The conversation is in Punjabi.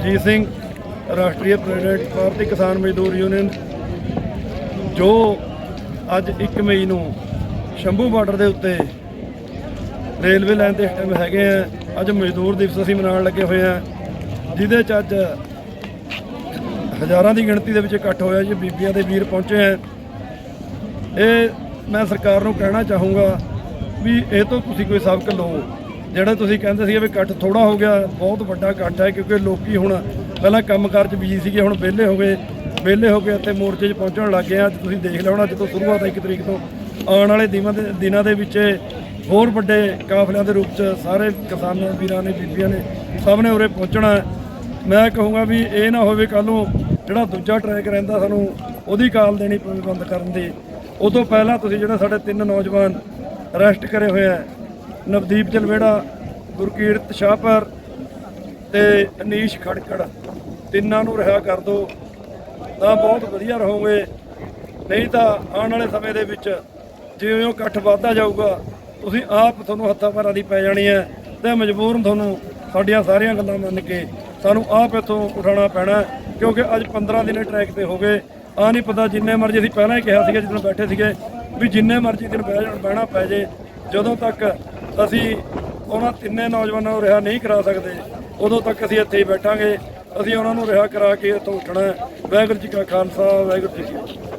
ਮਨਜੀਤ ਸਿੰਘ, ਰਾਸ਼ਟਰੀ ਪ੍ਰੈਜ਼ੀਡੈਂਟ ਭਾਰਤੀ ਕਿਸਾਨ ਮਜ਼ਦੂਰ ਯੂਨੀਅਨ, ਜੋ ਅੱਜ 1 ਮਈ ਨੂੰ ਸ਼ੰਭੂ ਬਾਰਡਰ ਦੇ ਉੱਤੇ ਰੇਲਵੇ ਲਾਈਨ ਤੇ ਟਾਈਮ ਹੈਗੇ ਆ। ਅੱਜ ਮਜ਼ਦੂਰ ਦਿਵਸ ਅਸੀਂ ਮਨਾਉਣ ਲੱਗੇ ਹੋਏ ਆ, ਜਿਹਦੇ ਚ ਅੱਜ ਹਜ਼ਾਰਾਂ ਦੀ ਗਿਣਤੀ ਦੇ ਵਿੱਚ ਇਕੱਠ ਹੋਇਆ ਜੀ, ਬੀਬੀਆਂ ਦੇ ਵੀਰ ਪਹੁੰਚੇ ਆ। ਇਹ ਮੈਂ ਸਰਕਾਰ ਨੂੰ ਕਹਿਣਾ ਚਾਹੂੰਗਾ ਵੀ ਇਹ ਤੋਂ ਤੁਸੀਂ ਕੋਈ ਸਬਕ ਲਓ। ਜਿਹੜਾ ਤੁਸੀਂ ਕਹਿੰਦੇ ਸੀ ਵੀ ਇਕੱਠ ਥੋੜਾ ਹੋ ਗਿਆ, ਬਹੁਤ ਵੱਡਾ ਇਕੱਠ ਹੈ ਕਿਉਂਕਿ ਲੋਕੀ ਹੁਣ ਪਹਿਲਾਂ ਕੰਮਕਾਰ 'ਚ ਬਿਜ਼ੀ ਸੀਗੇ, ਹੁਣ ਵਿਹਲੇ ਹੋ ਗਏ, ਵਿਹਲੇ ਹੋ ਕੇ ਇੱਥੇ ਮੋਰਚੇ 'ਚ ਪਹੁੰਚਣ ਲੱਗ ਗਏ ਆ ਅੱਜ ਤੁਸੀਂ ਦੇਖ ਲਿਆ ਅੱਜ ਤੋਂ ਸ਼ੁਰੂਆਤ 1 ਤਰੀਕ ਤੋਂ। ਆਉਣ ਵਾਲੇ ਦਿਨਾਂ ਦੇ ਦਿਨਾਂ ਦੇ ਵਿੱਚ ਹੋਰ ਵੱਡੇ ਕਾਫਲਿਆਂ ਦੇ ਰੂਪ 'ਚ ਸਾਰੇ ਕਿਸਾਨਾਂ, ਵੀਰਾਂ ਨੇ, ਬੀਬੀਆਂ ਨੇ ਸਭ ਨੇ ਉਰੇ ਪਹੁੰਚਣਾ ਮੈਂ ਕਹੂੰਗਾ ਵੀ ਇਹ ਨਾ ਹੋਵੇ ਕੱਲ ਨੂੰ ਜਿਹੜਾ ਦੂਜਾ ਟਰੈਕ ਰਹਿੰਦਾ ਸਾਨੂੰ, ਉਹਦੀ ਕਾਲ ਦੇਣੀ ਪਵੇ ਬੰਦ ਕਰਨ ਦੀ। ਉਹ ਤੋਂ ਪਹਿਲਾਂ ਤੁਸੀਂ ਜਿਹੜਾ ਸਾਡੇ ਤਿੰਨ ਨੌਜਵਾਨ ਅਰੈਸਟ ਕਰੇ ਹੋਏ ਆ ਨਵਦੀਪ ਚਲਵੇੜਾ ਗੁਰਕੀਰਤ ਸ਼ਾਹਪਰ ਤੇ ਅਨੀਸ਼ ਖੜਕੜ। ਤਿੰਨਾਂ ਨੂੰ ਰਿਹਾ ਕਰ ਦਿਓ ਤਾਂ ਬਹੁਤ ਵਧੀਆ ਰਹੋਗੇ। ਨਹੀਂ ਤਾਂ ਆਉਣ ਵਾਲੇ ਸਮੇਂ ਦੇ ਵਿੱਚ ਜਿਵੇਂ ਉਹ ਇਕੱਠ ਵੱਧਦਾ ਜਾਊਗਾ, ਤੁਸੀਂ ਆਪ ਤੁਹਾਨੂੰ ਹੱਥਾਂ ਪੈਰਾਂ ਦੀ ਪੈ ਜਾਣੀ ਹੈ ਤੇ ਮਜਬੂਰਨ ਤੁਹਾਨੂੰ ਸਾਡੀਆਂ ਸਾਰੀਆਂ ਗੱਲਾਂ ਮੰਨ ਕੇ ਸਾਨੂੰ ਆਪ ਇੱਥੋਂ ਉਠਾਉਣਾ ਪੈਣਾ ਕਿਉਂਕਿ ਅੱਜ 15 ਦਿਨੇ ਟਰੈਕ ਤੇ ਹੋ ਗਏ। ਆ ਨਹੀਂ ਪਤਾ ਜਿੰਨੇ ਮਰਜ਼ੀ ਅਸੀਂ ਪਹਿਲਾਂ ਹੀ ਕਿਹਾ ਸੀਗਾ ਜਦੋਂ ਬੈਠੇ ਸੀਗੇ, ਵੀ ਜਿੰਨੇ ਮਰਜ਼ੀ ਦਿਨ ਬਹਿ ਜਾਣ, ਬਹਿਣਾ ਪੈ ਜੇ। ਜਦੋਂ ਤੱਕ ਅਸੀਂ ਉਹਨਾਂ ਤਿੰਨੇ ਨੌਜਵਾਨਾਂ ਨੂੰ ਰਿਹਾ ਨਹੀਂ ਕਰਾ ਸਕਦੇ। ਉਦੋਂ ਤੱਕ ਅਸੀਂ ਇੱਥੇ ਹੀ ਬੈਠਾਂਗੇ। ਅਸੀਂ ਉਹਨਾਂ ਨੂੰ ਰਿਹਾ ਕਰਾ ਕੇ ਇੱਥੋਂ ਉੱਠਣਾ ਵਾਹਿਗੁਰੂ ਜੀ ਕਾ ਖਾਲਸਾ, ਵਾਹਿਗੁਰੂ ਜੀ ਕੀ